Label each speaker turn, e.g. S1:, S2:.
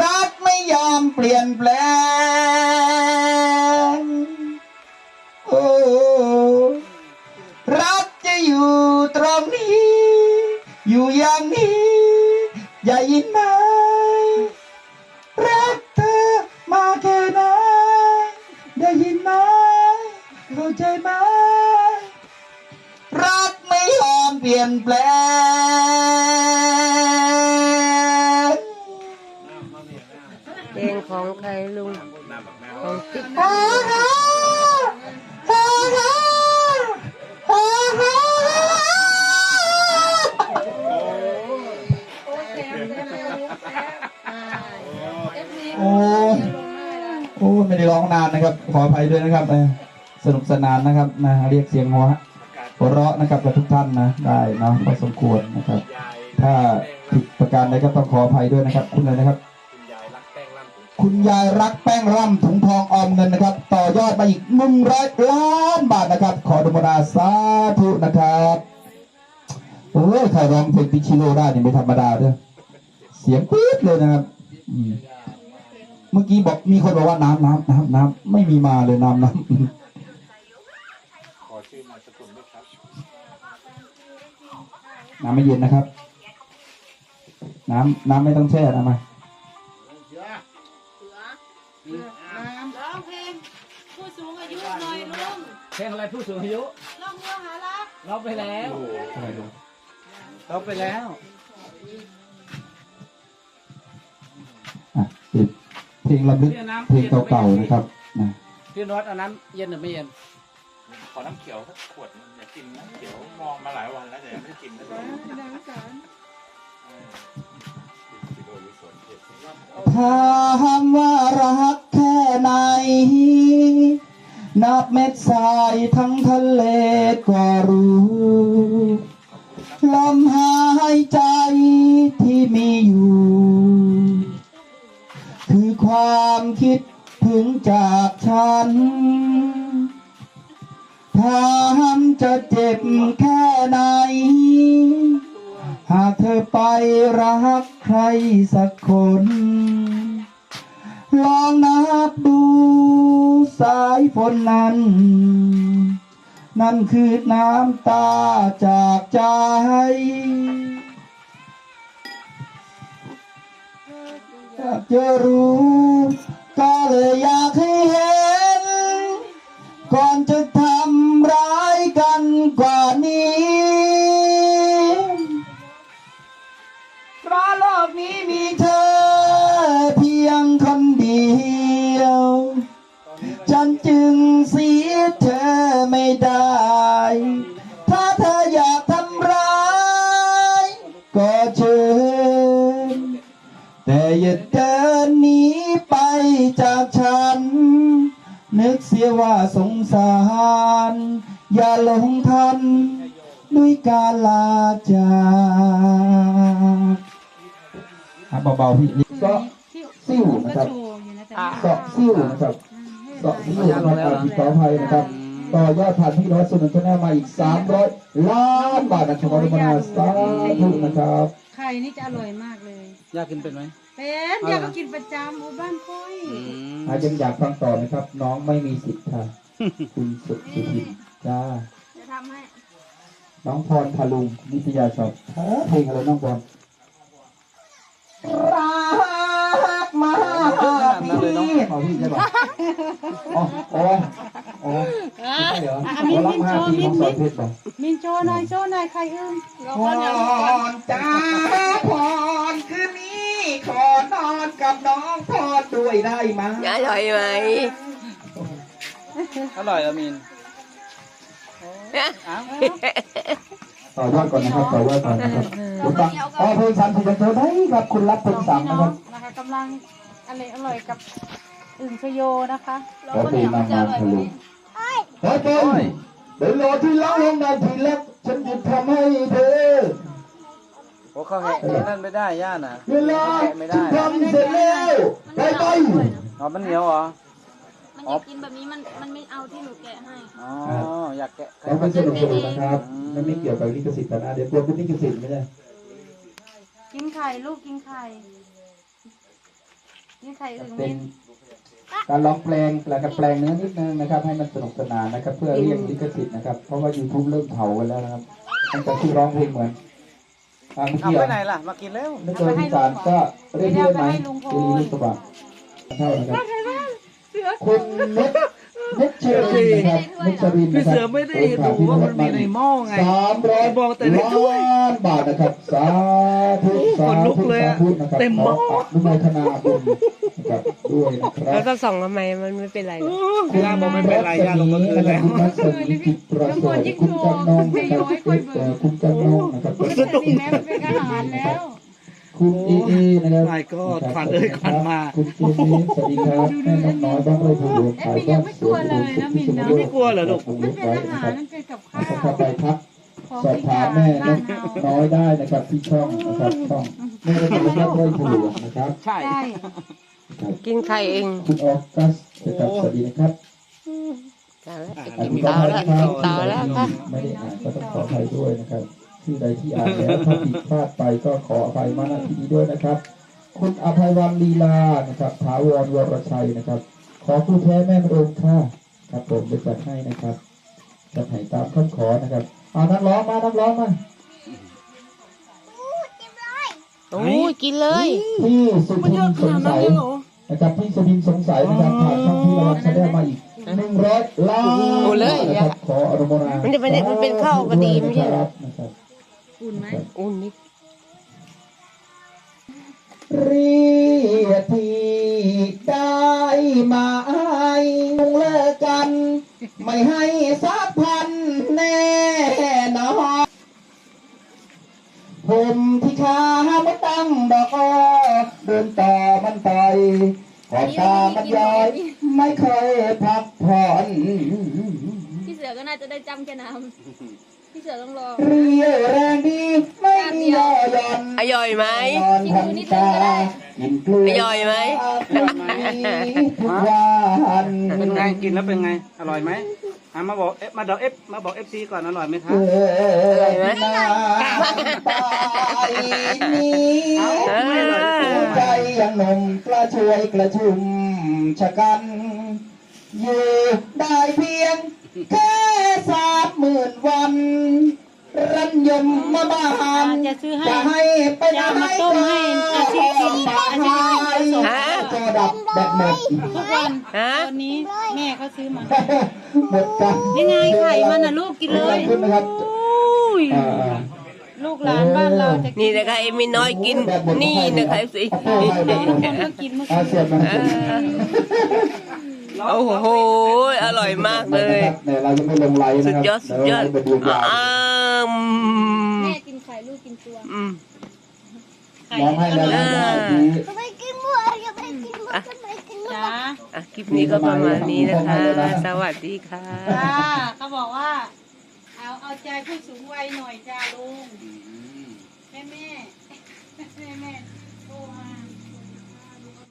S1: รักไม่ยอมเปลี่ยนแปลง โอ้รักจะอยู่ตรงนี้ อยู่อย่างนี้ อย่ายินไหมรักเธอมาแค่ไหนได้ยินไหมเข้าใจไหมรักไม่ยอมเปลี่ยนแปลง
S2: ของใครลุงของติ๊ก
S1: ฮ่าฮ่าฮ่าฮ่าฮ่าฮ่าโอ้โอ้ไม่ได้ร้องนานนะครับ ขออภัยด้วยนะครับสนุกสนานนะครับนะเรียกเสียงหัวหัวเราะนะครับกับทุกท่านนะได้เนาะพอสมควรนะครับ ถ้าผิดประการใดก็ต้องขออภัยด้วยนะครับ คุณเลยนะครับ คุณยายรักแป้งร่ำถุงทองออมเงินนะครับ ต่อยอดมาอีกหนึ่งร้อยล้านบาทนะครับ ขออนุโมนาสาธุนะครับโอ้ยใครร้องเพลงพิชิโร่ได้นี่ไม่ธรรมดาด้วยเสียงปี๊ดเลยนะครับเมื่อกี้บอกมีคนบอกว่าน้ำน้ำน้ำน้ำไม่มีมาเลยน้ำน้ำ
S3: ขอชื่อนามสกุลด้วยครับ
S1: น้ำไม่เย็นนะครับ น้ำน้ำไม่ต้องแช่นะมา
S4: ร้องเพลงผู้สูงอายุหน่อยลุง
S5: เพลงอะไรผู้สูงอายุ
S4: ร้องเรื่องหารัก
S5: ร้องไปแล้ว
S1: อะไรดู
S5: ร้องไปแล้ว
S1: อะปิดเพลงลำลึกเพลงเก่าๆนะครับนะ
S5: พี่นวัดเอาน้ำเย็นหรือไม่เย็น
S3: ขอน้ำเขียวสักขวดนึงอยากกินน้ำเขียวมองมาหลายวันแล้วแต่ยังไม่ได้กินนะเออ
S1: ถามว่ารักแค่ไหน นับเม็ดทรายทั้งทะเลก็รู้ลมหายใจที่มีอยู่ คือความคิดถึงจากฉันถามจะเจ็บแค่ไหน หากเธอไปรัก ใครสักคน ลองนับดูสายฝนนั้น นั่นคือน้ำตาจากใจอยากจะรู้ ก็เลยอยากให้เห็น ก่อนจะทำร้าย จากอะเบาๆพี่เสาะซิ่วนะครับเสาะซิ่วนะครับเสาะซิ่วนะครับขออภัยนะครับ ต่อยอดผ่านพี่น้อยสนุนชแนลมาอีก 300 ล้านบาทนะครับขออนุโมทนาสาธุนะครับ
S4: ไข่นี่จะอร่อยมากเลย
S5: อยากกินเป็นไหม
S4: เป็นอยากก็กินประจำหมู่บ้านค่อย
S5: อืม
S1: อายังอยากฟังต่อไหมครับ น้องไม่มีสิทธิ์ค่ะ คุณสุสุทินจ้า
S4: จะทำให้
S1: น้องพรพลุงนิตยาชอบเอ้อเพลงอะไรน้องพรรักมากพี่เอาพี่ใช่ปะอ๋ออ๋ออ๋อไม่ใช่เหรอ
S4: อะมิน
S1: รั
S4: มิน
S1: มา
S4: โช
S1: ก
S4: ว์
S1: พี่
S4: มิ
S1: ข
S4: น
S1: องส
S4: มิ
S1: อน
S4: น
S1: เพชรป่ะ
S4: มินโชว์หน่อยโชว์หน่อยใครเอื้มเรา
S1: พ
S4: ก็อยาก
S1: รจ้าพรคืนนี้ขอนอนกับน้องพรด้วยได้ไหม
S2: อร่อยไหม
S5: อร่อยอามีนอ้าว
S1: ต่อยอดก่อนนะครับต่อยอดก่อนนะครับคุณฟังอ๋อเพลงสันติเธอได้ครับคุณรับเพลงสัง
S4: พี่
S1: นะ
S4: น้
S1: ค
S4: อ
S1: รับ
S4: งนะคะกำลังอร่อยอร่อยกับอึ่งชโยนะคะ
S1: ขอเพลงนางงามทะลุเฮ้ยเต้นเดี๋ยวรอที่ล้างห้องน้ำทีแรกฉันจะทำให้เธอ
S5: โอ้เขาแหะไอ้นั่นไม่ได้ย่าน่ะ
S1: เวลา
S5: แหะไม่
S1: ฉั
S5: ได้
S1: นทำเสร็จแล้วไปไป
S5: อ๋อมันเหนียวเหรอ
S6: มัน อยากกินแบบนี้มันมันไม่เอาที่หนูแกะให้
S5: อ๋ออยากแกะ
S1: เราเป็นสนุกสนุกนะครับมันไม่เกี่ยวกับลิขสิทธิ์กันนะเดี๋ยวกลัวเป็นลิขสิทธิ์ไม่ได้
S4: กินไข่ลูกกินไข่กินไข่อึ่ง
S1: เป็
S4: เม็
S1: น
S4: ด
S1: การลองแปลงแปลงกับแปลงเนื้อนิดนึงนะครับ ให้มันสนุกสนานนะครับ เพื่อเรียกลิขสิทธิ์นะครับเพราะว่า YouTube เริ่มเผากันแล้วนะครับตั้งแต่ที่ร้องเพลงเหมือนอ่าเมื่อ
S5: เอา
S1: กี้
S5: ไป
S1: อะ
S5: ไหนล่ะ มากินแล้ว
S1: ไม่เจอที่สารก็เรียกด้วยไหมเจรีลูกกระบะเท่านะครับ คุณนุชนุชรินนะครับนุชรินนะครับ
S7: พี่เสือไม่ได้เห็นหนูว่ามันมีในหม้อไง
S1: สามร้อย
S7: บอกแต่ในถ้วย
S1: ล้านบาทนะครับสาธุสา
S7: ขนลุ
S1: ธุ
S7: กเลย
S1: สา
S7: อะ
S1: ธุนะครับ
S7: เต็มหม้อ
S1: ขออนุโมทนาบุญนะครับด้วยนะครั
S2: แล้ว
S1: บ
S2: ก็ส่องทำไมมันไม่เป็นไรหรอก
S7: ย่าบอกไม่เป็นไรย่าลงมาคืนแล้ว
S1: คุณรัศมีจิตประเสริฐคุณจันนงนะครับเอ่อคุณจันนงนะครับ
S4: สิแม่มันเป็นอาหารแล้ว
S1: คุณเอเอนะครับ
S7: My God ขวัญเอ้ยขวัญมา
S1: คุณเจมี่สวัสดีครับแม่น้องน้อยบ้านไร่ผู้หลวงขายบ้านสวนคุณสุขสมบูรณ์
S7: ไม่กลัวเหรอลูก
S1: ป
S4: มัน
S1: ไว้
S4: เป็นอา
S1: นะ
S4: หา
S1: ค
S4: ร
S1: รับ
S4: มันเป็นกับข้า
S1: เข้าวไปทัก
S4: ของ
S1: สอบ
S4: อี
S1: ถาม
S4: สาน
S1: แม่
S4: บ้า
S1: น้
S4: น
S1: อง
S4: เรา
S1: น้อยได้นะครับที่ช่องนะครับช่องแม่น้องน้อยบ้านไร่ผู้หลวงนะครับ
S5: ใช่
S4: ใช่
S1: ครับ
S2: กินไข่เอง
S1: คุณออกัสนะครับสวัสดีนะครับ
S2: ตายแล้ว
S1: อ่า
S2: กิน
S1: คุณ
S2: ต่อแล้วกินต่อแล้วค่ะ
S1: ไม่ได้อ่านก็ต้องขออภัยด้วยนะครับ ชื่อใดที่อ่านแล้วถ้าผิดพลาดไปก็ขออภัยมาณที่นี้ด้วยนะครับ คุณอภัยวันลีลานะครับถาวรวรชัยนะครับ ขอผู้แท้แม่มรงค่ะครับผมจะจัดให้นะครับจะให้ตามคำขอนะครับเอานักร้องมานักร้องมา
S2: โอ้ยกินเลย
S1: พี่สุทินสงสัยนะครับพี่สุทินสงสัยนะครับผ่านช่องที่เราจะได้มาอีกหนึ่งร้อยล้าน
S2: โอ้เลย
S1: นะครับขออนุโมทนา
S2: มันจะเป็นมันเป็นข้าวก็ดีไม่ใช่เหรอ
S1: นะครับ
S4: อุ่นไหม
S2: อุ่นนิด
S1: เรียกที่ได้มาไอ้คงเลิกกัน ไม่ให้สักพันแน่นอนผมที่ขาไม่ตั้งดอกอ้อเดินต่อมันต่อยขอบตามันย้อยไม่เคยพักผ่อน
S6: พี่เสือก็น่าจะได้จำแค่น้ำ พี่เสือต้องรอ
S1: เรียวแรงดีไม่มีย่อหย่อน
S2: อร่อยไหม
S1: นอนทำตากินกล้วย
S2: อร่อยไหม
S1: ทุกวัน
S5: เป็นไงกินแล้วเป็นไง อร่อยไหมอะมาบอกเอฟมาดอกเอฟมาบอกเอฟซีก่อนอร่อยไหมครั
S1: เกิ
S5: บ
S1: ดน้ำตายนี้
S2: เออ
S1: ใจยังหนุ่มกระช่วยกระชุ่มชะกัน อยู่ได้เพียง แค่สามหมื่นวันรันยมมาบ้าน
S4: จะซื้อให้
S1: จะให้ไปไหน
S4: จะเอามาต้มให้อาชีพกินอาชีพกินผสม
S2: ฮะ
S1: จอดับแบตหมด
S4: ทุกวัน
S2: ฮะ
S4: ตอนนี้แม่เขาซื้อมา
S1: หมดกัน
S4: ยังไงไข่มันน่ะลูกกินเลย
S1: ขึ้นนะครับอ่า
S4: ลูกหลานบ้านเราจะกิ
S2: นี่นะคะเอ็มมีน้อยกินนี่นะคะสิ
S4: ทุกคนก็กินเมื่อ
S1: อา
S4: กี้
S1: เสียบมัน
S2: โอ้โห อร่อยมากเลย
S1: เดี๋ยวเราจะไม่ลงไลน์
S2: สุ
S1: นะ
S2: ด
S1: ครับ
S2: ยอดสุดยอด
S1: เดี๋วเราไปดูยาว
S2: อ้าม
S6: แม่กินไข่ลูกกินตัว
S2: อืม
S4: ไข่
S1: มองให้แล้วนะ
S2: อ่า
S1: ดี
S4: จ้า
S2: อะคลิปนี้ก็ประมาณนี้นะคะ สวัสดีค่ะ
S4: จ้าเขาบอกว่า เอาเอาใจผู้สูงวัยหน่อยจ้าลุง แม่แม่แม่แม่โทรมา